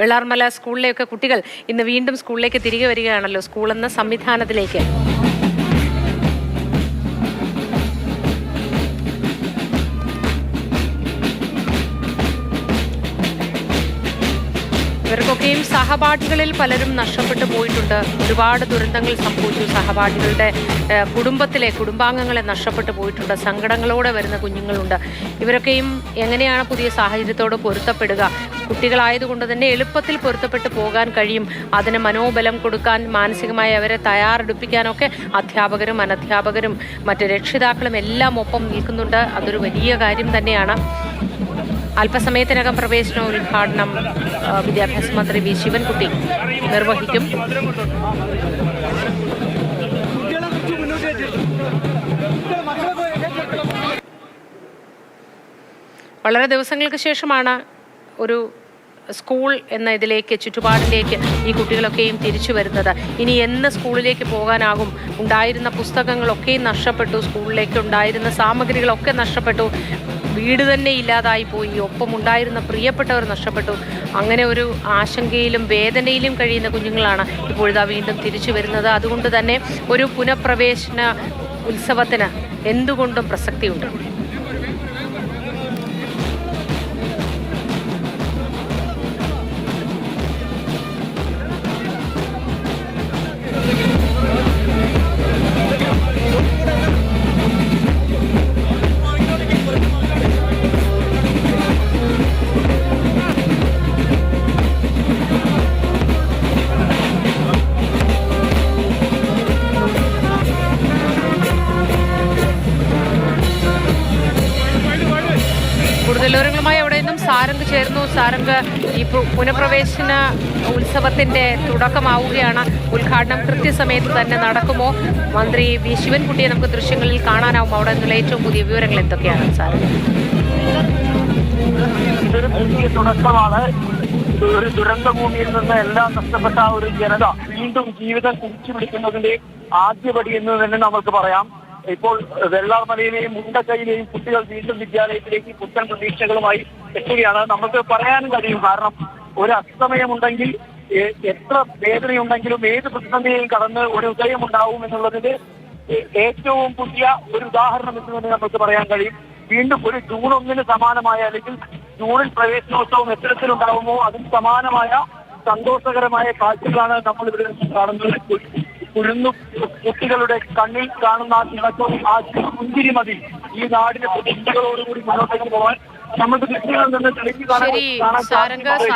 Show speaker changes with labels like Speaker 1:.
Speaker 1: വെള്ളാർമല സ്കൂളിലെയൊക്കെ കുട്ടികൾ ഇന്ന് വീണ്ടും സ്കൂളിലേക്ക് തിരികെ വരികയാണല്ലോ. സ്കൂൾ എന്ന സംവിധാനത്തിലേക്ക്. ഇവർക്കൊക്കെയും സഹപാഠികളിൽ പലരും നഷ്ടപ്പെട്ടു പോയിട്ടുണ്ട്. ഒരുപാട് ദുരന്തങ്ങൾ സംഭവിച്ചു. സഹപാഠികളുടെ കുടുംബത്തിലെ കുടുംബാംഗങ്ങളെ നഷ്ടപ്പെട്ടു പോയിട്ടുണ്ട്. സങ്കടങ്ങളോടെ വരുന്ന കുഞ്ഞുങ്ങളുണ്ട്. ഇവരൊക്കെയും എങ്ങനെയാണ് പുതിയ സാഹചര്യത്തോട് പൊരുത്തപ്പെടുക? കുട്ടികളായതുകൊണ്ട് തന്നെ എളുപ്പത്തിൽ പൊരുത്തപ്പെട്ടു പോകാൻ കഴിയും. അതിന് മനോബലം കൊടുക്കാൻ മാനസികമായി അവരെ തയ്യാറെടുപ്പിക്കാനൊക്കെ അധ്യാപകരും അനധ്യാപകരും മറ്റ് രക്ഷിതാക്കളും എല്ലാം ഒപ്പം നിൽക്കുന്നുണ്ട്. അതൊരു വലിയ കാര്യം തന്നെയാണ്. അല്പസമയത്തിനകം പ്രവേശന ഉദ്ഘാടനം വിദ്യാഭ്യാസ മന്ത്രി വി. ശിവൻകുട്ടി നിർവഹിക്കും. വളരെ ദിവസങ്ങൾക്ക് ശേഷമാണ് ഒരു സ്കൂൾ എന്ന ഇതിലേക്ക് ചുറ്റുപാടിലേക്ക് ഈ കുട്ടികളൊക്കെയും തിരിച്ചു വരുന്നത്. ഇനി എന്ന് സ്കൂളിലേക്ക് പോകാനാകും? ഉണ്ടായിരുന്ന പുസ്തകങ്ങളൊക്കെയും നഷ്ടപ്പെട്ടു സ്കൂളിലേക്ക് ഉണ്ടായിരുന്ന സാമഗ്രികളൊക്കെ നഷ്ടപ്പെട്ടു. വീട് തന്നെ ഇല്ലാതായി പോയി ഒപ്പം ഉണ്ടായിരുന്ന പ്രിയപ്പെട്ടവർ നഷ്ടപ്പെട്ടു. അങ്ങനെ ഒരു ആശങ്കയിലും വേദനയിലും കഴിയുന്ന കുഞ്ഞുങ്ങളാണ് ഇപ്പോഴിതാ വീണ്ടും തിരിച്ചു വരുന്നത്. അതുകൊണ്ട് തന്നെ ഒരു പുനഃപ്രവേശന ഉത്സവത്തിന് എന്തുകൊണ്ടും പ്രസക്തിയുണ്ട്. വിവരങ്ങളുമായി അവിടെ നിന്നും സാരംഗ് ചേർന്നു. സാരംഗ് ഈ പുനഃപ്രവേശന ഉത്സവത്തിന്റെ തുടക്കമാവുകയാണ്. ഉദ്ഘാടനം കൃത്യസമയത്ത് തന്നെ നടക്കുമോ? മന്ത്രി വി. ശിവൻകുട്ടിയെ നമുക്ക് ദൃശ്യങ്ങളിൽ കാണാനാവും. അവിടെ നിന്നുള്ള ഏറ്റവും പുതിയ വിവരങ്ങൾ എന്തൊക്കെയാണ് സാരംഗ്?
Speaker 2: ഇതൊരു തുടക്കമാണ്. ഒരു ദുരന്ത ഭൂമിയിൽ നിന്ന് എല്ലാം നഷ്ടപ്പെട്ട ഒരു ജനത വീണ്ടും ജീവിതം തിരിച്ചു പിടിക്കുന്നതിന്റെ ആദ്യപടി എന്ന് തന്നെ നമുക്ക് പറയാം. ഇപ്പോൾ വെള്ളാർമലയിലെയും മുണ്ടക്കൈയിലെയും കുട്ടികൾ വീണ്ടും വിദ്യാലയത്തിലേക്ക് പുത്തൻ പ്രതീക്ഷകളുമായി എത്തുകയാണ്. നമുക്ക് പറയാനും കഴിയും. കാരണം ഒരു അസ്തമയമുണ്ടെങ്കിൽ എത്ര വേദനയുണ്ടെങ്കിലും ഏത് പ്രതിസന്ധിയെയും കടന്ന് ഒരു ഉദയം ഉണ്ടാവും എന്നുള്ളതിന്റെ ഏറ്റവും പുതിയ ഒരു ഉദാഹരണം എന്ന് തന്നെ നമുക്ക് പറയാൻ കഴിയും. വീണ്ടും ഒരു ജൂൺ ഒന്നിന് സമാനമായ അല്ലെങ്കിൽ ജൂണിൽ പ്രവേശനോത്സവം എത്തരത്തിലുണ്ടാവുമോ അതിന് സമാനമായ സന്തോഷകരമായ കാഴ്ചകളാണ് നമ്മൾ ഇവിടെ കാണുന്നത്. കുരുന്നു കുട്ടികളുടെ കണ്ണിൽ കാണുന്ന ആ ആ പുഞ്ചിരി മതി. ഈ നാടിന്റെ പ്രതീക്ഷകളോടുകൂടി മുന്നോട്ടേക്ക് പോകാൻ നമ്മുടെ ദൃശ്യങ്ങളിൽ നിന്ന് തെളിഞ്ഞു കാണാൻ